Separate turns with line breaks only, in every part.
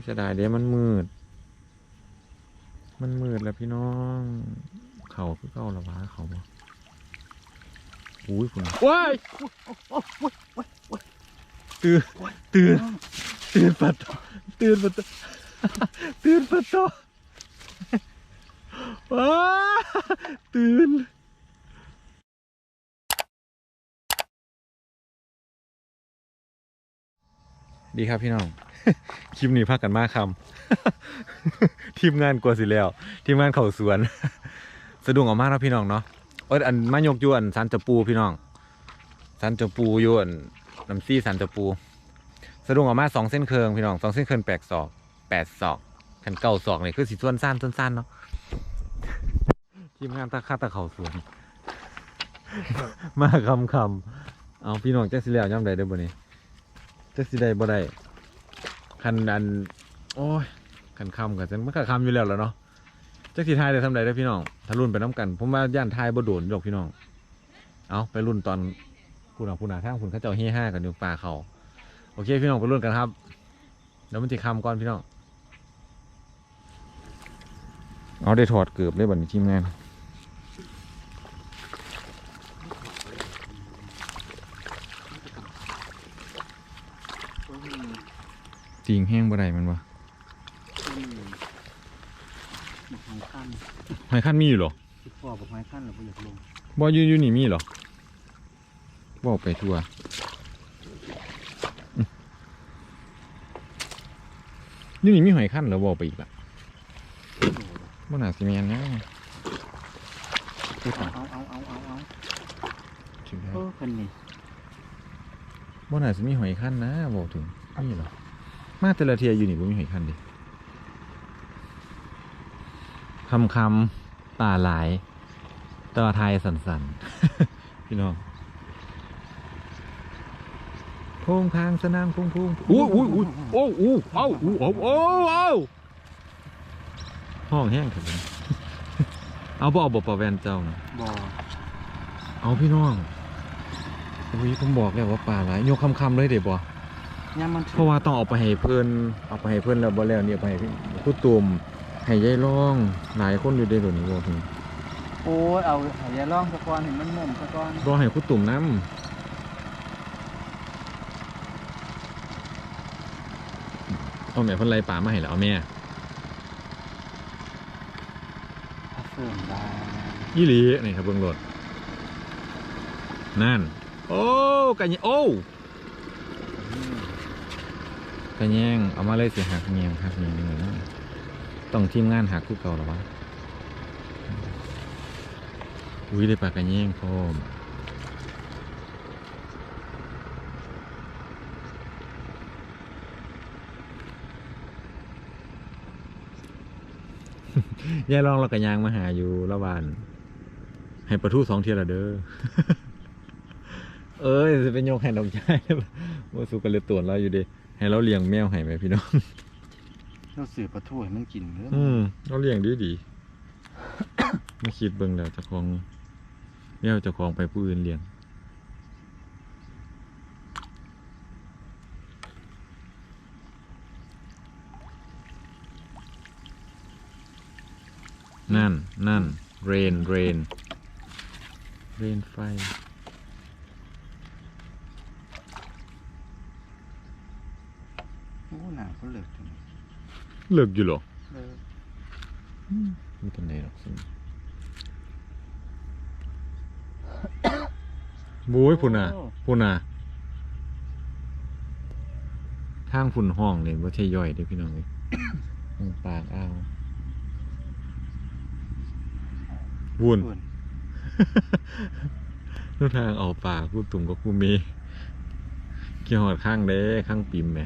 ยเสียดายเดี๋ยวมันมืด มันมืดแล้วพี่น้อง เขาคือเก่าละวะเขาบ่อุ้ยคุณว้ายตื่นตื่นตื่นปัดตื่นปัดตื่นปัดต่อว้าตื่นดีครับพี่น้อง คลิปนี้พักกันมากคำทีมงานกลัวสิแล้ว ทีมงานเขาสวน สะดวกออกมากนะพี่น้องเนาะเอออันมายกยวนสันจะปูพี่น้องสันจะปูยวนน้ำซี่สันจะปู สะดวกออกมาสองเส้นเคืองพี่น้องสองเส้นเคืองแปดศอกแปดศอกขันเก้าศอกนี่คือสีส่วนสั้นส่วนสั้นเนาะทีมงานตะค่าตะเขาสวนมาคำคำเอาพี่น้องแจ้งสิแล้วย่ำใดได้อบ่นี้แจ้งสิได้บ่ได้ คันอัน โอ้ยคันคำกันฉันมันก็คำอยู่แล้วแล้วเนาะจ้งสิทายได้ทำใดได้พี่น้องถ้ารุ่นไปน้ำกัน ผมว่าย่านทายบ่โดนดอกพี่น้อง เอาไปรุ่นตอนคุณเอาคุณหนาทางคุณเขาเจ้าเฮห้ากันอยู่ป่าเขาโอเคพี่น้องไปรุ่นกันครับเดี๋ยวมันจะคำก่อนพี่น้องเอาได้ถอดเกือบเลยบัดนี้ทีมงาน จริงแห้งบ่ได้มันวะ
บอกไม้ขั้น
หอยขั้นมีอยู่เหรอ
ที่พ่อบอกไม้ขั้นเราก็อยากลง
บ่อยู่อยู่นี่มีเหรอบ่ไปทั่วอืมอยู่นี่มีหอยขั้นเหรอบ่ไปอีกละบ่น่าสิแม่นนะพูด
เอา
ตาม
เอาเอาเอาเอาเอา
ถึงแล้ว
เออคนนี้
บ่น่าสิมีหอยขั้นนะบ่ถึงมีเหรอ มาแต่ละเทียอยู่นี่บ่มีหอยขั้นดิคำคำๆป่าหลายแตว่าไทยสันสันๆพี่น้องโพงพางสนามพงพงอู้อู้อู้โอ้อู้เอ้าอู้โอ้โอ้เอ้าห้องแห้งครับผมเอาบ่เอาบ่ปะแวนเจ้านะ
บ่อ
เอาพี่น้องอุ้ยผมบอกแล้วว่าป่าหลายโยกคำๆเลยเดี๋ยวบ่
ย่ามมัน
เพราะว่าต้องเอาไปให้เพื่อนเอาไปให้เพื่อนแล้วบ่แล้วเนี่ยเอาไปให้ผู้ตุ่มให้ยายร่องหลายคนอยู่ในตัวนี้บ่ถึง
โอ้ยเอาเอาอย่าล่องสะกอนเห็นมันมุมสะกอน
รอให้ผู้ตุ่มน้ำเอาแม่เพิ่นไล่ป่ามาให้แล้วเอาแม่
ถ้าเสื่อมได้
ยี่หลีนี่ครับเบิ่งรถนั่น โอ้กะแยโอ้ กะแยงเอามาเลยสิหักเงียงหักเงียงนี่นะต้องทีมงานหักคือเก่าหรอวะอุ้ยได้ปลากระแยงพร้อมยาลองเรากระยางมาหาอยู่ละวานให้ประทูสองเทียละเด้อ เอ้ยจะเป็นโยกแห่ดอกใจว่าสุกันเลยตรวจเราอยู่ดิ ให้เราเลี้ยงแมวให้ไหมพี่น้อง
เราสื่อปลาทูให้มันกินเรื่อง
อืมเราเลี้ยงดีดีไม่คิดเบิ่งแล้วเจะคองแมวเจะคองไปผู้อื่นเลี้ยงนั่น นั่น เรน เรน เรนไฟ
โอ้หนา เขาเหลือกจัง
เลิกอยู่เหรอ
เออ
ไม่เป็นไรหรอกสิบุ้ยพุ่นอะพุ่นอะทางฝุ่นห้องเนี่ยว่าใช่ย่อยเด้อพี่น้องเลยตรงปากอ้าววุ่น
ส่วน
นู่นทางเอาปากกูตุ่มกับกูเมเกี่ยวหอดข้างเด้ข้างปิมแหม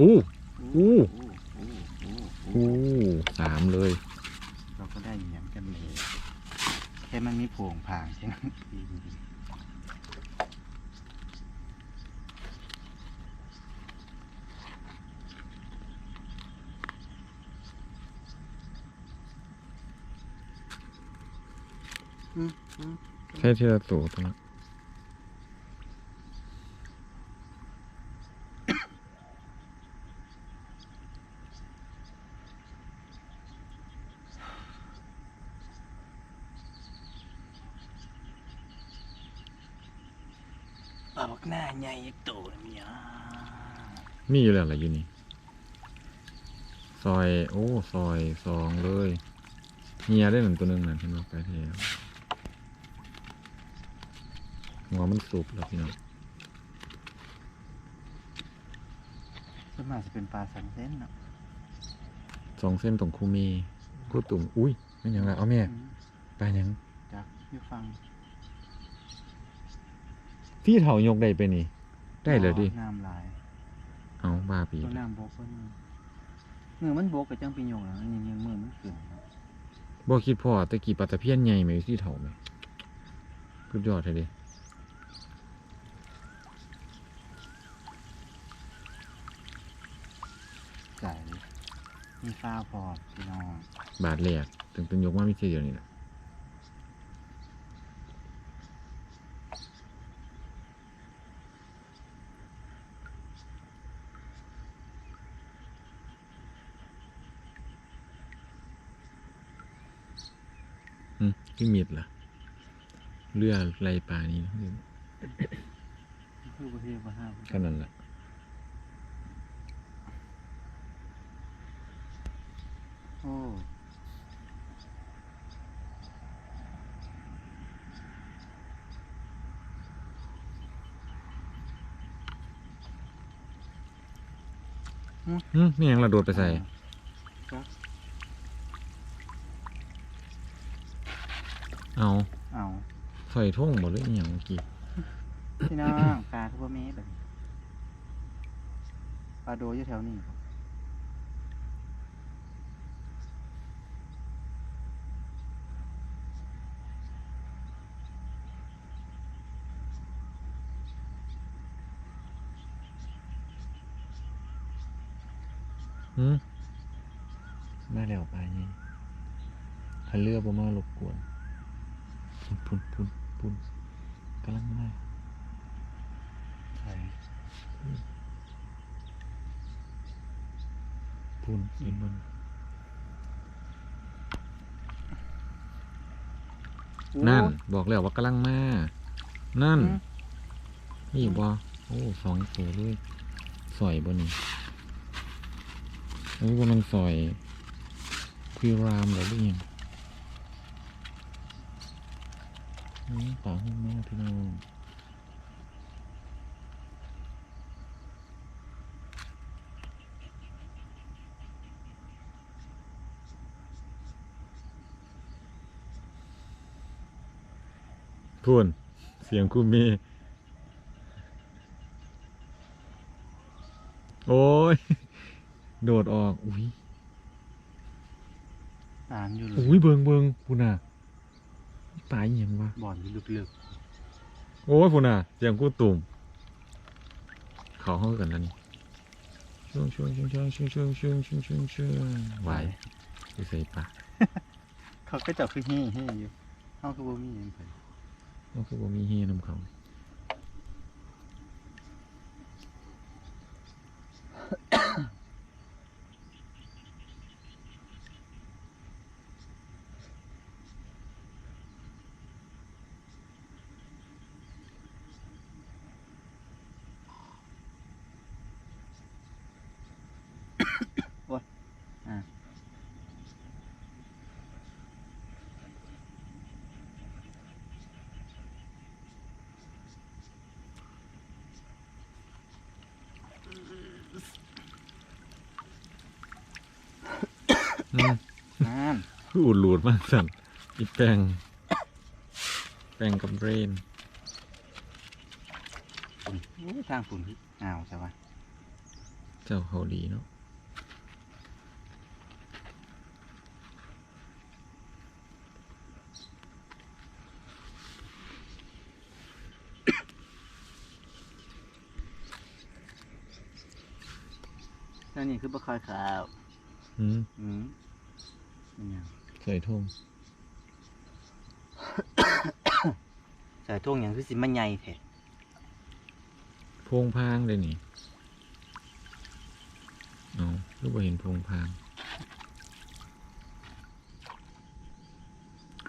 อู้อู้
อู้อู้อู้
อู้สามเลย
เราก็ได้อย่างกันเลยแค่มันมีโผงผางใช่ไหมดีดีอืมอืม
ใช่ที่ละตัวตรงนั้น
ปลาบักหน้าใหญ่ยักษ์โตนะเมีย
มีอยู่แล้วล่ะอยู่นี่ซอย โอ้ซอยสองเลยเฮียได้หนึ่งตัวหนึ่งนั่นเห็นไหมไปแถวหัวมันสุกแล้วพี่น้อง
ส่วนมากจะเป็นปลาสังเส้นเนาะ
สองเส้นตรงคูมีกูตุ่มอุ้ยไม่นหยังละเอาแม่
อืม
ไปลาหยัง
จักอยู่ฟัง
พี่เถายกได้ไปนี่ ได้เลยดิ
น้ำลาย
เอาบ้าปี
ตัวน้ำบกก็นี่มือมันบกกับจังปีโยงแล้วนี่ยังมือมันขึ้นเนาะ
บ่คิดพ่อตะกี้ปลาตะเพียนใหญ่ไหมที่เถาไหมสุดยอดเลยดิ
จ่ายเลยมีฟ้าพอพี่น้อง
บาทแรกถึงเป็นยกมาไม่ใช่เดียวนี่แหละ พี่มีดเหรอเรือไรป่านี้
ขนา
ดนและ
โอ้
นี่ยังระโดดไปใส่ ใส่ท่งหมดเลยอหย่างเมื่อกี้
พี่น้องปลาทุกเมตรแบบนี้ปลาโดอยู่แถวนี้ครับ
หืมมาแล้วไปไงคันเรือบ่มารบกวน พุ่นพุ่น พุ่นพุ่นกำลังมา
ใช่
พุ่นเห็นมันนั่น บอกแล้วว่ากำลังมา นั่น นี่บ่โอ้สองตัวเลยสอยบ่นี่เอ้ยว่ามันสอยคุยรามเหรอหรือยัง นี่ป่าห้องแม่พี่น้องพูนเสียงคูมี โอ้ย โดดออก อุ้ย
ตามอยู่เลย
อุ้ยเบิงเบิงพูน่ะ ปลาอหย่างวะ
บ่อนอยู่ลึก
โอ้ยพูน่ะเสียงกูตุ่มเขาเข้ากันนั่นช่วงช่วงช่วงช่วงช่วงช่วงช่วงช่วงช่วงช่วงไหวไปใส่ปลา
ๆเขาก็จับคือเฮ่เฮ่อยู่เขาคือบ่มีเองเพิ่น
เราคือบ่มีเฮนำเขา
นั่น
คืออุดหลูดมากสั่นอีแปลงแปลงกับเรน
โอ้ยทางฝุ่นอ้าวใช่ปะ
เจ้าเขาดีเนาะ
แล้วนี่คือบ่คอยขาว
อืม
อืมเป็นหยัง
ใส่ท่ง
ใส่ท่วงอย่างคือสิมันใหญ่แท้
โพงพางเลยนี่เอาลูกบ่เห็นโพงพาง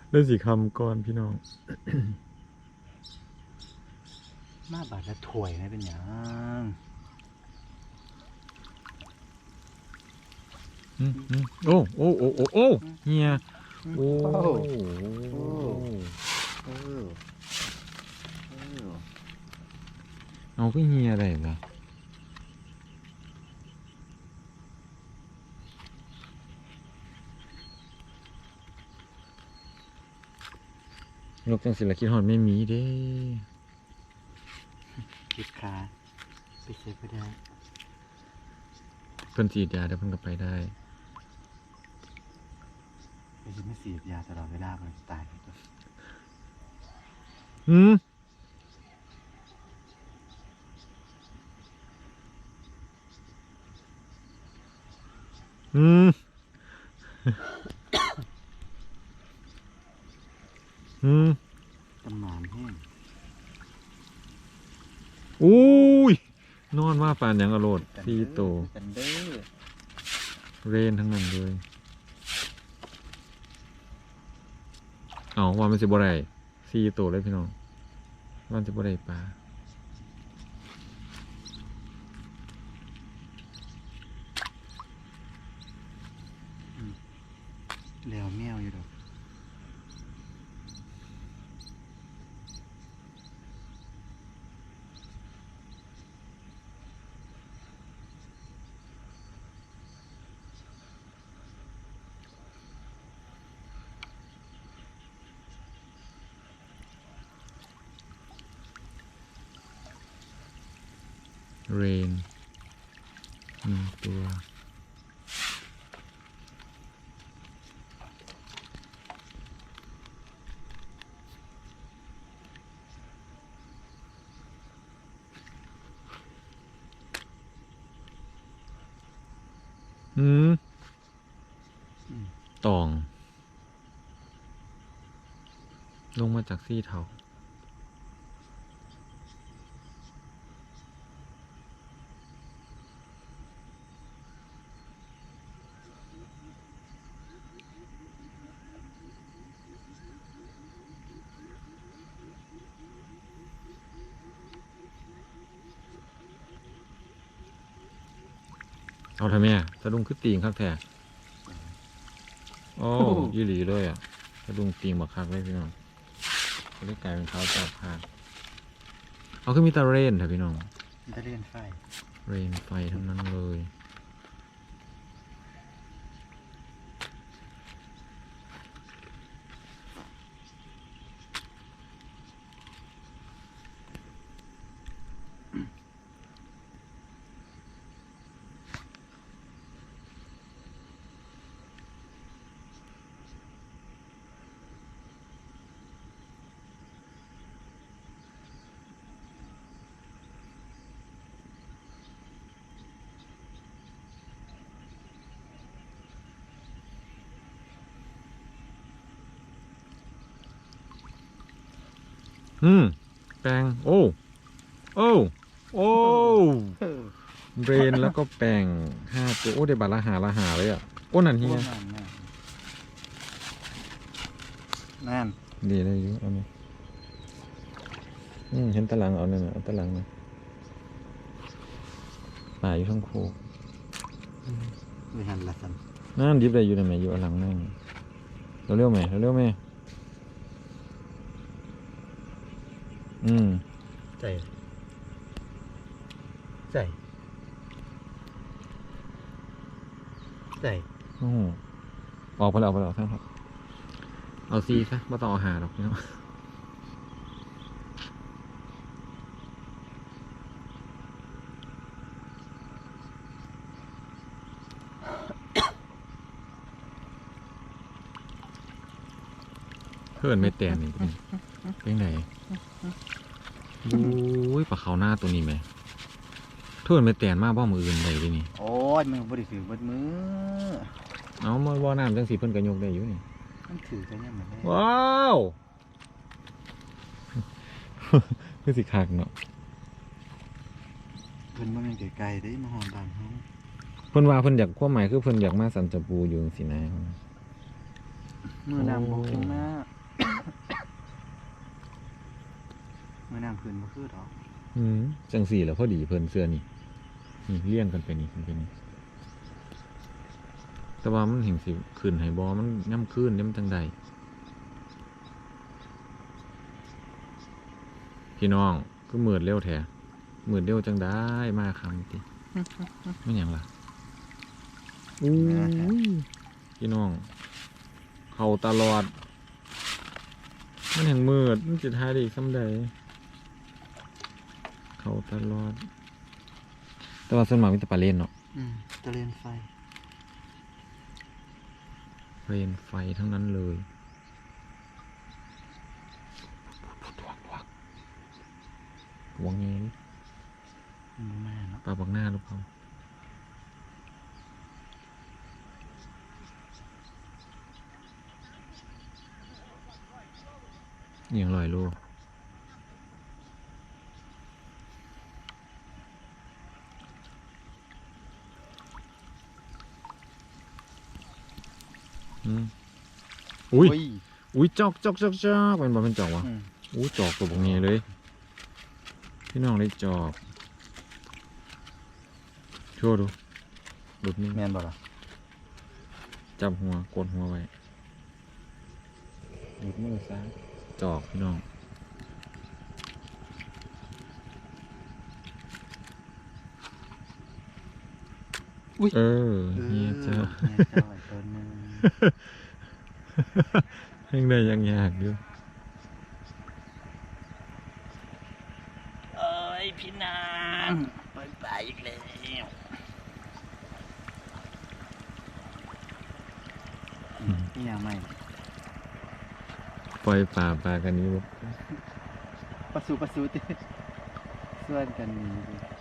เล่นสีคำก่อนพี่น้องอ
มาบาดละถ้วยนะเป็นหยัง
อืมอืม โอ้โอ้โอ้โอ้โอ้เฮียโอ้
โอ้
โอ้
เออเออ
เอาก็เฮียอะไรวะนกจังสิละคิดฮอดไม่มีเด้
คิดขาไปเช็คก็ได้
เพิ่นฉีดยาแล้วเพิ่นก็ไปได้
ไปจะไม่สีดยาตลอดเวลามันตายไปตัว
อืมอืมอืม
ตำหนานแห้ง
อุ้ย นอนว่าปานหยังอโรดสี่โตว
กันเด้อ
เรนทั้งนั้นเลย เอาว่ามันสิบ่ได้สี่ตัวเลยพี่น้องว่ามันสิบ่ได้ปลา
แล้วแมวอยู่ดอก
เรนหนึ่งตัวอืม
อืม
ตอง ลงมาจากซี่เทาเอาทำไมอะสะ ดุ้งคือตีงครับแท้โอ้ยี่หลีเลยอะสะดุ้งตีงบักคักเลยพี่น้องก็เลยกลายเป็นเขาจับพากเอาคือมีแตะเรนเถอะพี่น้อง
มันจะเล่นไฟ
เรนไฟทั้งนั้นเลย อืมแปลงโอ้ โอ้ โอ้ เรนแล้วก็แปลงห้าตัวโอ้ได้บัตรละหาละหาเลยอะโอ้นั่นเฮี
โอ้
ย
นั่นนั่นนั่น
ดีเลยอยู่เอาเนี่ยอืมเห็นตารางเอาเนี่ยนะเอาตารางนะป่าอยู่ข้างโคก
ไม่หันละสัน
นั่นดิบได้อยู่ในไหมอยู่เอาหลังนั่นเร็วๆไหมเร็วๆไหม อืม
ใส่ใส่ใส่
โอ้โหออกไปแล้วออกไปแล้วท่านครับ เอาซีซะไม่ต้องเอาหาหรอกพี่น้อง เพื่อนไม่แตนนี่เป็นเป็นไงอุ้ยปลาเขาวหน้าตัวนี้ไหมเพื่อนไม่แตนมากบ้ามืออื่นได้ดินี่
โอ้ยมือบริสุทธิ์บดมือ
เอามาว่าน้ำจังสีเพิ่นกระยกได้อยู่นี่
มันถือกันยังไง
ว้าวคือสิคักเนาะ
เพิ่นว่ามันไกลๆได้มาหอมบางห้อง
เพิ่นว่าเพิ่นอยากความหมายคือเพิ่นอยากมาสันจปูอยู่สินะ
มือน้ำบกขึ้นมา มือน้ำขึ้นมาคือดอก
อืมจังสี่แล้วพอดีเพิ่นเสื้อนี่นี่เลี่ยงกันไปนี่มันเป็นนี่แต่ว่ามันเห็นสิขึ้นให้บอมันย่ำขึ้นย่ำจังใดพี่น้องก็มืดเร็วแท้มืดเร็วจังได้มาคำติไม่อย่างล่ะอู้ยพี่น้อง เขาตลอด มันแห่งมืดมันจะทายได้อีกซ้ำใด เขาตลอด แต่ว่าส่วนมากมีแต่ปลาเล่นเนาะ
อืมตะเรียนไฟ
ปลาเล่นไฟทั้งนั้นเลยหวังงี้
อืมแม่เนาะ
ปลาบักหน้าหรือเปล่าอย่างลอยโลอื อุ้ยอุ้ยจอกจอกจอกจอกเป็นบ่เป็นจอกวะ
อืม
อู้จอกตัวบงเงี้เลยพี่น้องได้จอกโชว์ดูหลุดนี่
แม่นบ่ล่ะ
จับหัวกดหัวไว้หลุดมือซ้ายจอกพี่น้องเออเฮียเจ้า
เฮี ยเจ้าไอ้ตัวหนึง
ยังได้ยังยากอยู่
เอ้ยพี่นางไปไปอีกแล้วอืมนี่ยังไม่
ปล่อยป่าปลากันนี้บ่
ประสูประสูติส่วนกันนี้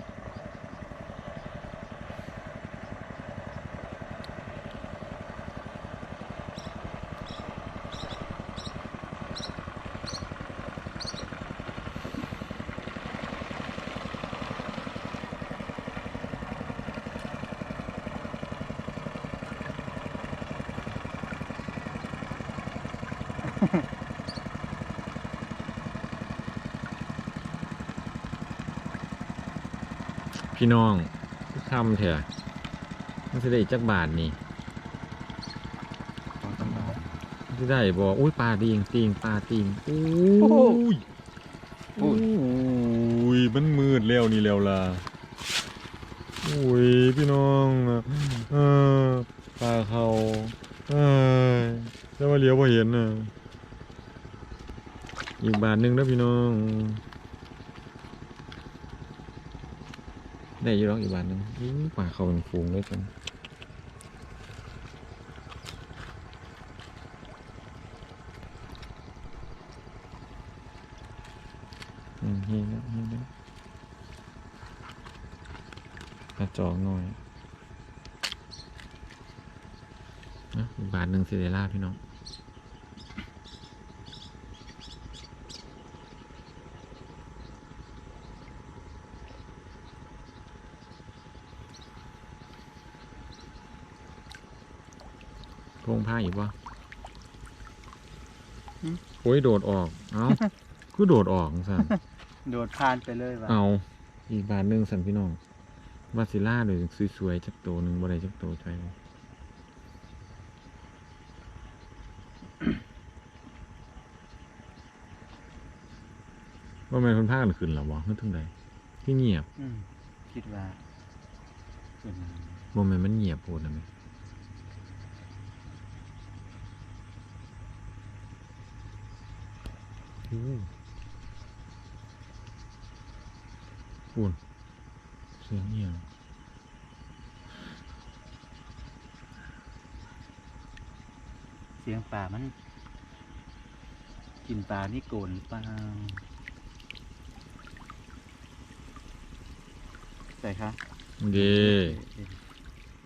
พี่น้องคือคำเถอะมันจะได้อีกจักบาทนี่
ของตำรวจ
มันจะได้บอกอุ้ยปลาติงติงปลาติงอุ้
โอ้โห
ยอุ้ยมันมืดแล้วนี่แล้วล่ะอุ้ยพี่น้องเออปลาเขาเอ้ยแต่ว่าเลี้ยวพอเห็นน่ะ อีกบาทหนึ่งนะพี่น้องได้ยู่หรอกอีกบาทหนึ่งอู้ปลาเขาเป็นฟูงเลยจังเฮ้ยนะเฮียนะกระจอกหน่อยนะอีกบาทหนึ่งสิเดล่าพี่น้อง งผ้าอีกวะโอ้ยโดดออก เอาคือโดดออกสัน
โดดผ่านไปเลยว่ะ
เอาอีกบาทหนึ่งสันพี่น้องวาซิล่าเลยสวยๆจักโตหนึ่งบ่ได้จักโตใจเลยว่าแม่นคนพากันขึ้นหรอวะไม่ถึงใดที่เงียบ
อืมคิดว่าเป็น
บ่แม่นมันเงียบโพดนะแม่อู้ ปูนเสียงเงียบ
เสียงป่ามัน กินปลานี่โกนหรือเปล่าใส่คะ
เด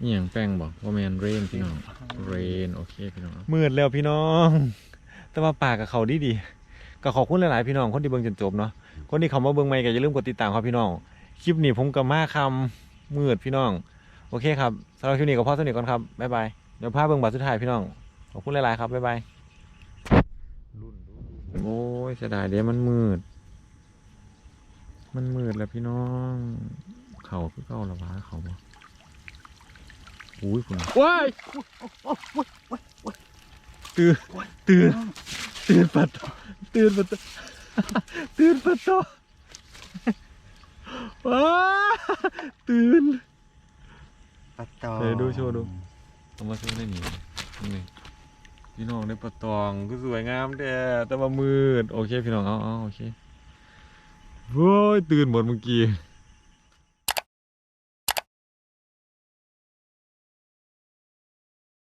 นี่อย่างแป้งบอกว่าแมนเรนพี่น้อง เรน โอเคพี่น้อง มืดแล้วพี่น้อง แต่ว่าปากกับเขาดีดีๆ ก็ขอบคุณหลายๆพี่น้องคนที่เบิ่งจนจบเนาะคนที่เขามาเบิ่งใหม่ก็อย่าลืมกดติดตามครับพี่น้องคลิปนี้ผมกับมาคำมืดพี่น้อง โอเคครับสำหรับคลิปนี้ก็พอสนิทก่อนครับบ๊ายบายเดี๋ยวพาเบิ่งบัตรสุดท้ายพี่น้องขอบคุณหลายๆครับบ๊ายบายโอ้ยเสียดายเดี๋ยวมันมืด มันมืดแล้วพี่น้อง เขาคือเก่าละวะเขาบ่อุ้ยคุณว้ายตื่นตื่นตื่นปัด ตื่นปัดตื่นปัดต่อว้าตื่น
ปลาตอง
เดี๋ยวดูโชว์ดูเอามาซื้อได้หนีนี่พี่น้องได้ปลาตองก็สวยงามแต่แต่ว่ามืด โอเคพี่น้องเอาเอาโอเคโว้ยตื่นหมดเมื่อกี้